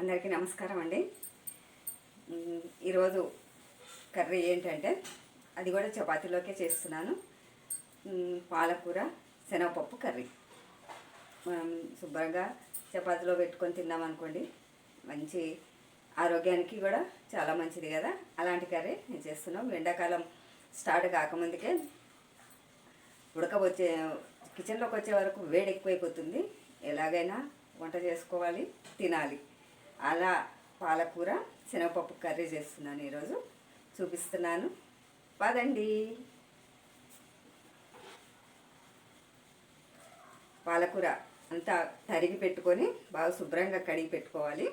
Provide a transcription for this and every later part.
అందరికీ నమస్కారం అండి. ఈరోజు కర్రీ ఏంటంటే అది కూడా చపాతీలోకే చేస్తున్నాను. పాలకూర శనగపప్పు కర్రీ. మనం శుభ్రంగా చపాతీలో పెట్టుకొని తిన్నామనుకోండి మంచి ఆరోగ్యానికి కూడా చాలా మంచిది కదా. అలాంటి కర్రీ నేను చేస్తున్నాం ఎండాకాలం స్టార్ట్ కాకముందుకే ఉడకబొచ్చే కిచెన్లోకి వచ్చే వరకు వేడి ఎక్కువైపోతుంది ఎలాగైనా వంట చేసుకోవాలి తినాలి. అలా పాలకూర శనగపప్పు కర్రీ చేస్తున్నాను ఈరోజు. చూపిస్తున్నాను. పదండి. పాలకూర అంతా తరిగి పెట్టుకొని బాగా శుభ్రంగా కడిగి పెట్టుకోవాలి.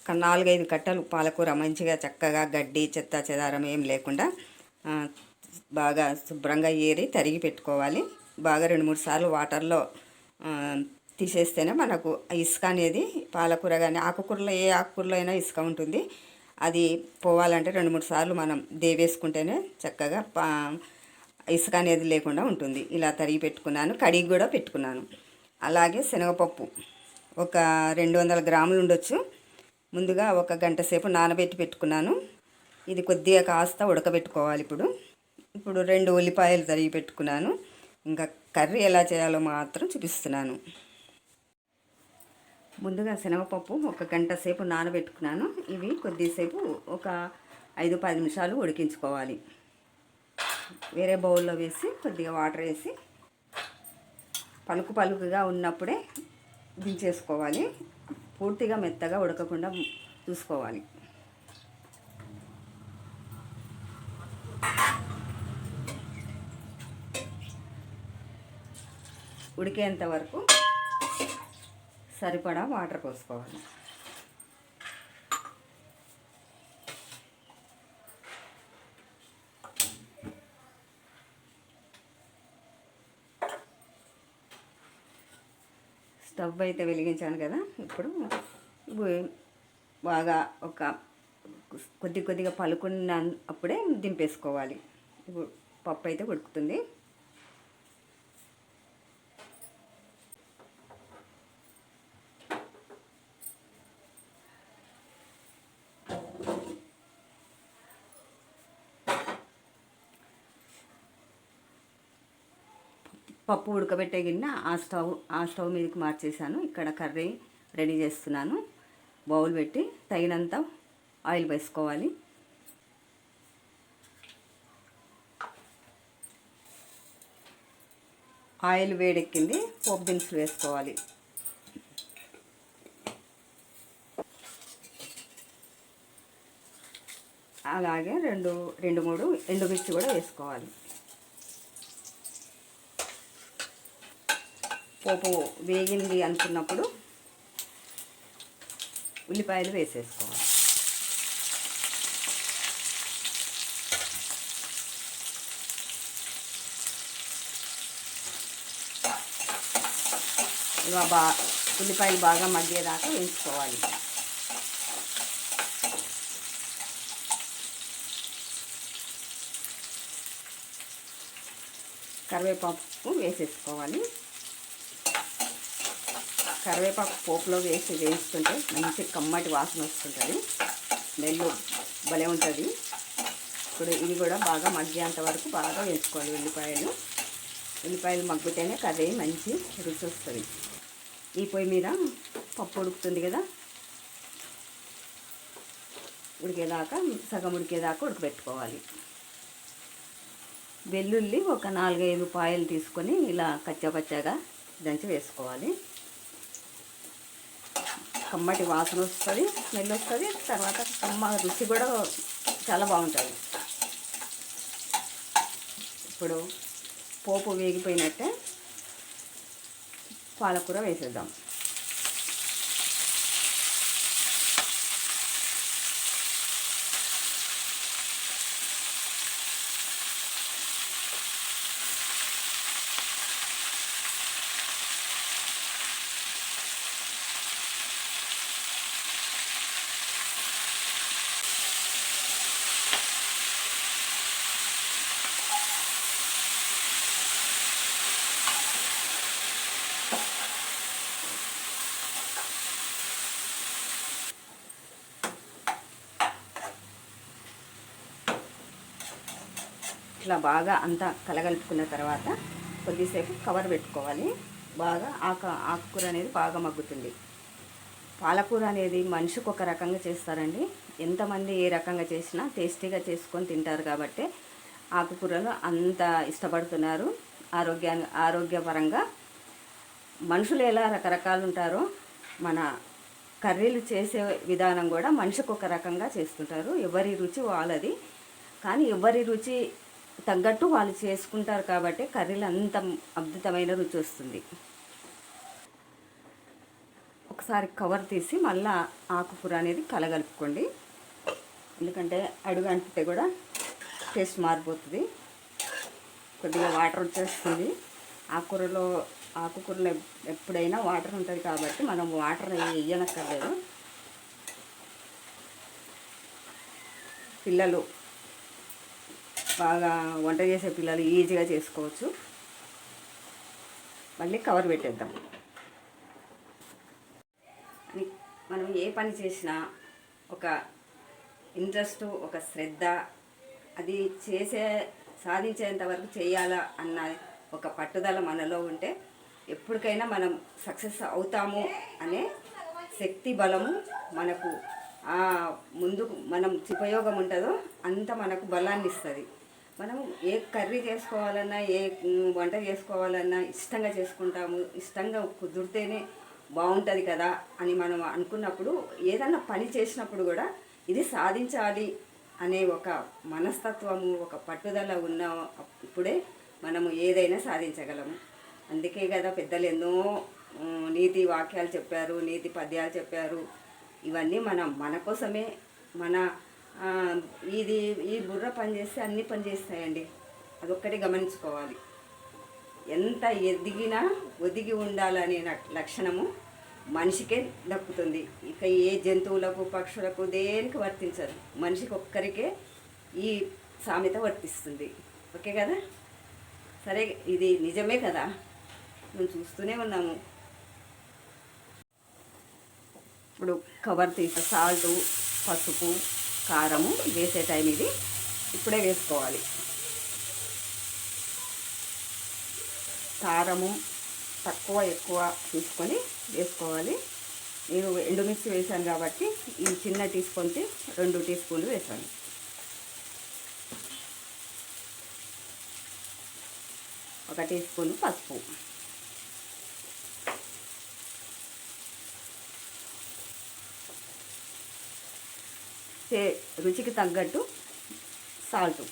ఒక నాలుగైదు కట్టలు పాలకూర మంచిగా చక్కగా గడ్డి చెత్త చెదారం ఏం లేకుండా బాగా శుభ్రంగా ఏరి తరిగి పెట్టుకోవాలి. బాగా రెండు మూడు సార్లు వాటర్లో తీసేస్తేనే మనకు ఆ ఇసుక అనేది పాలకూర కానీ ఆకుకూరలో ఏ ఆకుకూరలో అయినా ఇసుక ఉంటుంది. అది పోవాలంటే రెండు మూడు సార్లు మనం దేవేసుకుంటేనే చక్కగా పా ఇసుక అనేది లేకుండా ఉంటుంది. ఇలా తరిగి పెట్టుకున్నాను కడిగి కూడా పెట్టుకున్నాను. అలాగే శనగపప్పు. ఒక రెండు వందల గ్రాములు ఉండొచ్చు. ముందుగా ఒక గంట సేపు నానబెట్టి పెట్టుకున్నాను. ఇది కొద్దిగా కాస్త ఉడకబెట్టుకోవాలి ఇప్పుడు. ఇప్పుడు రెండు ఉల్లిపాయలు తరిగి పెట్టుకున్నాను. ఇంకా కర్రీ ఎలా చేయాలో మాత్రం చూపిస్తున్నాను. ముందుగా శనగపప్పు ఒక గంట సేపు నానబెట్టుకున్నాను. ఇవి కొద్దిసేపు ఒక ఐదు పది నిమిషాలు ఉడికించుకోవాలి. వేరే బౌల్లో వేసి కొద్దిగా వాటర్ వేసి పలుకు పలుకుగా ఉన్నప్పుడే దించేసుకోవాలి. పూర్తిగా మెత్తగా ఉడకకుండా చూసుకోవాలి. ఉడికేంత వరకు సరిపడా వాటర్ పోసుకోవాలి. స్టవ్ అయితే వెలిగించాను కదా ఇప్పుడు బాగా ఒక కొద్ది కొద్దిగా పలుకున్న అప్పుడే దింపేసుకోవాలి. ఇప్పుడు పప్పు అయితే ఉడుకుతుంది. పప్పు ఉడకబెట్టే గిన్నె ఆ స్టవ్ ఆ స్టవ్ మీదకి మార్చేసాను ఇక్కడ కర్రీ రెడీ చేస్తున్నాను. బౌల్ పెట్టి తగినంత ఆయిల్ వేసుకోవాలి. ఆయిల్ వేడెక్కింది పోపు దినుసులు వేసుకోవాలి. అలాగే రెండు రెండు మూడు ఎండుమిర్చి కూడా వేసుకోవాలి. పోపు వేగింది అనుకున్నప్పుడు ఉల్లిపాయలు వేసేసుకోవాలి. ఇలా బా ఉల్లిపాయలు బాగా మగ్గేదాకా వేయించుకోవాలి కరివేపాకు వేసేసుకోవాలి. కరివేపాకు పోపులో వేసి వేయిస్తుంటే మంచి కమ్మటి వాసన వస్తుంటుంది. నెల్లు భలే ఉంటుంది. ఇప్పుడు ఇది కూడా బాగా మగ్గేంత వరకు బాగా వేసుకోవాలి ఉల్లిపాయలు. ఉల్లిపాయలు మగ్గితేనే కర్రీ మంచి రుచి వస్తుంది ఈ పొయ్యి మీద పప్పు ఉడుకుతుంది కదా? ఉడికేదాకా సగం ఉడికేదాకా ఉడకబెట్టుకోవాలి. వెల్లుల్లి ఒక నాలుగైదు పాయలు తీసుకొని ఇలా కచ్చపచ్చగా దంచి వేసుకోవాలి. కమ్మటి వాసన వస్తుంది స్మెల్ వస్తుంది తర్వాత కమ్మ రుచి కూడా చాలా బాగుంటుంది. ఇప్పుడు పోపు వేగిపోయినట్టే పాలకూర వేసేద్దాం. ఇట్లా బాగా అంతా కలగలుపుకున్న తర్వాత కొద్దిసేపు కవర్ పెట్టుకోవాలి. బాగా ఆక ఆకుకూర అనేది బాగా మగ్గుతుంది. పాలకూర అనేది మనిషికి ఒక రకంగా చేస్తారండి. ఎంతమంది ఏ రకంగా చేసినా టేస్టీగా చేసుకొని తింటారు కాబట్టి ఆకుకూరలు అంత ఇష్టపడుతున్నారు. ఆరోగ్యా ఆరోగ్యపరంగా మనుషులు ఎలా రకరకాలు ఉంటారో మన కర్రీలు చేసే విధానం కూడా మనిషికి ఒక రకంగా చేస్తుంటారు. ఎవరి రుచి వాళ్ళది. కానీ ఎవరి రుచి తగ్గట్టు వాళ్ళు చేసుకుంటారు కాబట్టి కర్రీలు అంత అద్భుతమైన రుచి వస్తుంది. ఒకసారి కవర్ తీసి మళ్ళా ఆకుకూర అనేది కలగలుపుకోండి. ఎందుకంటే అడుగు అంటితే కూడా టేస్ట్ మారిపోతుంది. కొద్దిగా వాటర్ వచ్చేస్తుంది. ఆకుకూరలో ఆకుకూరలో ఎప్పుడైనా వాటర్ ఉంటుంది కాబట్టి మనం వాటర్ వేయనక్కర్లేదు. పిల్లలు బాగా వంట చేసే పిల్లలు ఈజీగా చేసుకోవచ్చు. మళ్ళీ కవర్ పెట్టేద్దాం. అని మనం ఏ పని చేసినా ఒక ఇంట్రెస్ట్ ఒక శ్రద్ధ అది చేసే సాధించేంత వరకు చేయాలా అన్న ఒక పట్టుదల మనలో ఉంటే ఎప్పటికైనా మనం సక్సెస్ అవుతాము అనే శక్తి బలము మనకు ఆ ముందుకు మనం ఉపయోగం ఉంటుందో అంత మనకు బలాన్ని ఇస్తుంది మనం ఏ కర్రీ చేసుకోవాలన్నా ఏ వంట చేసుకోవాలన్నా ఇష్టంగా చేసుకుంటాము. ఇష్టంగా కుదిరితేనే బాగుంటుంది కదా అని మనం అనుకున్నప్పుడు ఏదన్నా పని చేసినప్పుడు కూడా ఇది సాధించాలి అనే ఒక మనస్తత్వము ఒక పట్టుదల ఉన్న అప్పుడే మనము ఏదైనా సాధించగలము. అందుకే కదా పెద్దలు ఎన్నో నీతి వాక్యాలు చెప్పారు నీతి పద్యాలు చెప్పారు. ఇవన్నీ మనం మన కోసమే మన ఇది ఈ బుర్ర పనిచేస్తే అన్ని పని చేస్తాయండి. అదొక్కటి గమనించుకోవాలి. ఎంత ఎదిగినా ఒదిగి ఉండాలనే న- లక్షణము మనిషికే దక్కుతుంది. ఇక ఏ జంతువులకు పక్షులకు దేనికి వర్తించదు. మనిషికి ఒక్కరికే ఈ సామెత వర్తిస్తుంది. ఓకే కదా? సరే ఇది నిజమే కదా? మేము చూస్తూనే ఉన్నాము. ఇప్పుడు కవర్ తీసి సాల్ట్ పసుపు కారము వేసే టైం ఇది. ఇప్పుడే వేసుకోవాలి. కారము తక్కువ ఎక్కువ తీసుకొని వేసుకోవాలి. నేను ఎండుమిర్చి వేసాను కాబట్టి ఈ చిన్న టీ స్పూన్కి రెండు టీ స్పూన్లు వేసాను. ఒక టీ స్పూన్ పసుపు. రుచికి తగ్గట్టు సాల్ట్.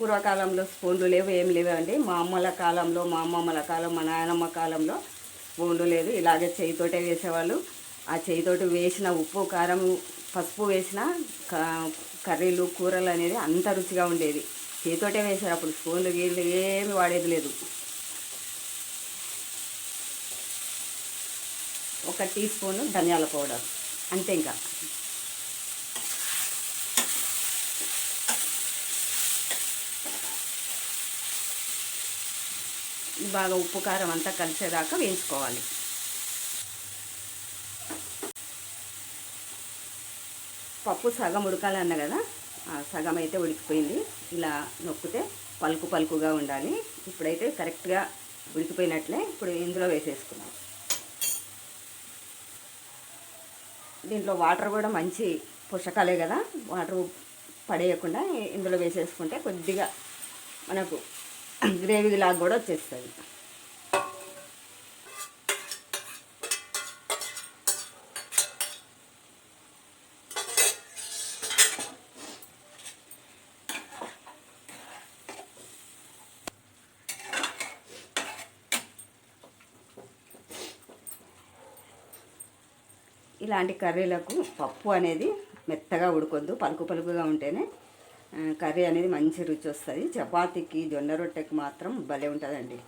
పూర్వకాలంలో స్పూన్లు లేవు ఏం లేవు మా అమ్మల కాలంలో మా అమ్మమ్మల కాలం మా నాయనమ్మ కాలంలో స్పూన్లు లేదు. ఇలాగే చేయితోటే వేసేవాళ్ళు. ఆ చేయితోటి వేసిన ఉప్పు కారం పసుపు వేసిన కర్రీలు కూరలు అనేది అంత రుచిగా ఉండేది. చేతితోటే వేసారు అప్పుడు స్పూన్లు గీళ్ళు ఏమి వాడేది లేదు. ఒక టీ స్పూన్ ధనియాల పౌడర్. అంతే ఇంకా. బాగా ఉప్పు కారం అంతా కలిసేదాకా వేయించుకోవాలి. పప్పు సగం ఉడకాలన్న కదా ఆ సగం అయితే ఉడికిపోయింది. ఇలా నొక్కితే పలుకు పలుకుగా ఉండాలి. ఇప్పుడైతే కరెక్ట్గా ఉడికిపోయినట్లే ఇప్పుడు ఇందులో వేసేసుకున్నాం దీంట్లో వాటర్ కూడా మంచి పోషకాలే కదా వాటర్ పడేయకుండా ఇందులో వేసేసుకుంటే కొద్దిగా మనకు గ్రేవీలాగా కూడా వచ్చేస్తుంది. ఇలాంటి కర్రీలకు పప్పు అనేది మెత్తగా ఉడకొద్దు పలుకు పలుకుగా ఉంటేనే కర్రీ అనేది మంచి రుచి వస్తుంది. చపాతీకి జొన్న రొట్టెకి మాత్రం భలే ఉంటుందండి.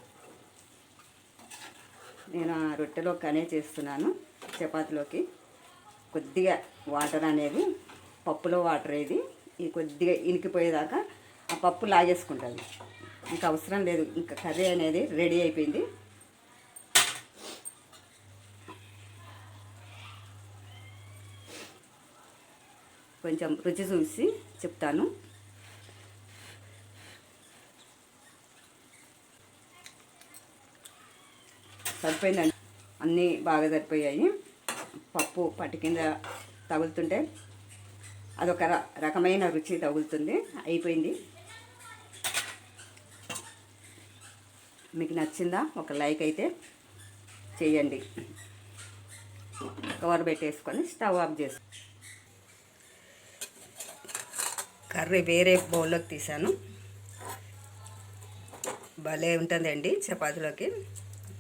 నేను ఆ రొట్టెలో కనే చేస్తున్నాను చపాతీలోకి. కొద్దిగా వాటర్ అనేది పప్పులో వాటర్ ఇది ఇది కొద్దిగా ఇనికిపోయేదాకా ఆ పప్పు లాగేసుకుంటుంది ఇంకా అవసరం లేదు ఇంకా కర్రీ అనేది రెడీ అయిపోయింది. కొంచెం రుచి చూసి చెప్తాను. సరిపోయిందండి. అన్నీ బాగా సరిపోయాయి. పప్పు పట్టు కింద తగులుతుంటే అదొక రకమైన రుచి తగులుతుంది. అయిపోయింది. మీకు నచ్చిందా ఒక లైక్ అయితే చేయండి. కవర్ పెట్టేసుకొని స్టవ్ ఆఫ్ చేసు కర్రీ వేరే బౌల్లోకి తీసాను భలే ఉంటుందండి చపాతీలోకి.